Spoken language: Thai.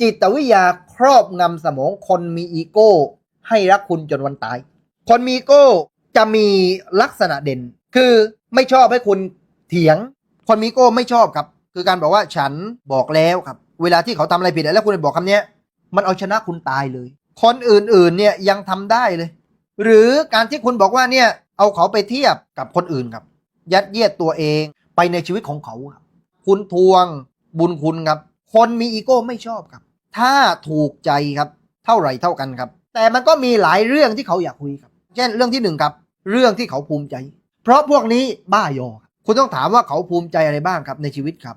จิตวิทยาครอบงำสมองคนมีอีโก้ ให้รักคุณจนวันตาย คนมีโก้จะมีลักษณะเด่น คือไม่ชอบให้คุณเถียง คนมีโก้ไม่ชอบครับ คือการบอกว่าฉันบอกแล้วครับ เวลาที่เขาทำอะไรผิดแล้วคุณไปบอกคำเนี้ย มันเอาชนะคุณตายเลย คนอื่นๆเนี่ยยังทำได้เลย หรือการที่คุณบอกว่าเนี่ยเอาเขาไปเทียบกับคนอื่นครับ ยัดเยียดตัวเองไปในชีวิตของเขาครับ คุณทวงบุญคุณครับ คนมีอีโก้ไม่ชอบครับ ถ้าถูกใจครับ เท่าไหร่เท่ากันครับ แต่มันก็มีหลายเรื่องที่เขาอยากคุยครับ เช่นเรื่องที่หนึ่งครับ เรื่องที่เขาภูมิใจ เพราะพวกนี้บ้ายอกคุณต้องถามว่าเขาภูมิใจอะไรบ้างครับในชีวิตครับ